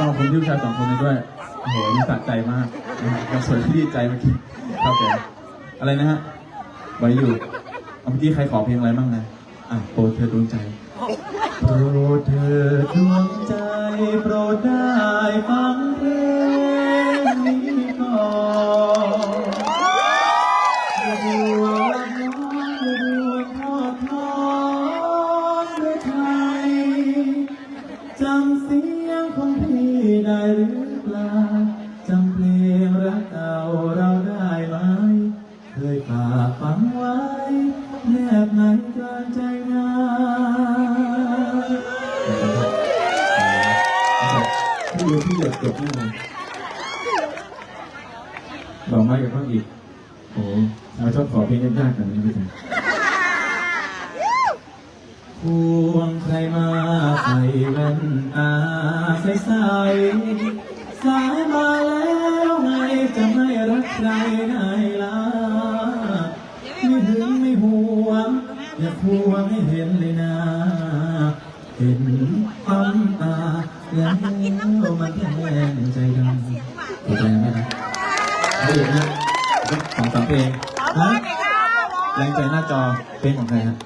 ต้องขอบคุณพี่ผู้ชายสองคนนี้ด้วยโอ้โหนี่สะใจมากนะฮะยังสวยที่ดีใจเมื่อกี้ครับผมอะไรนะฮะไว้อยู่เอาเมื่อกี้ใครขอเพลงอะไรบ้างนะอะโปรดเธอดวงใจโปรดเธอดวงใจโปรดได้ฟังเพลงำเสียงของพี่ได้หรือเปล่าจำเพลงรักเก่าเราได้ไหม เคยฝากฝังไว้แนบในกลางใจงานพี่ดูพี่เดือดจบนี่เลยบอกมากับเพิ่มอีกโอ้เราชอบขอเพลงยากๆกันนี้พี่ ควงใครมาใส่แว่นตาใสใสสายมาแล้วไงจะไม่รักใครไงล่ะไม่ถึงไม่หวงอย่าควงให้เห็นเลยนะ เห็นความตาแล้วมันแทงใจดำเข้าใจไหมนะเอาอีกนะสองสามเพลงฮะแรงใจหน้าจอเพลงของใครฮะ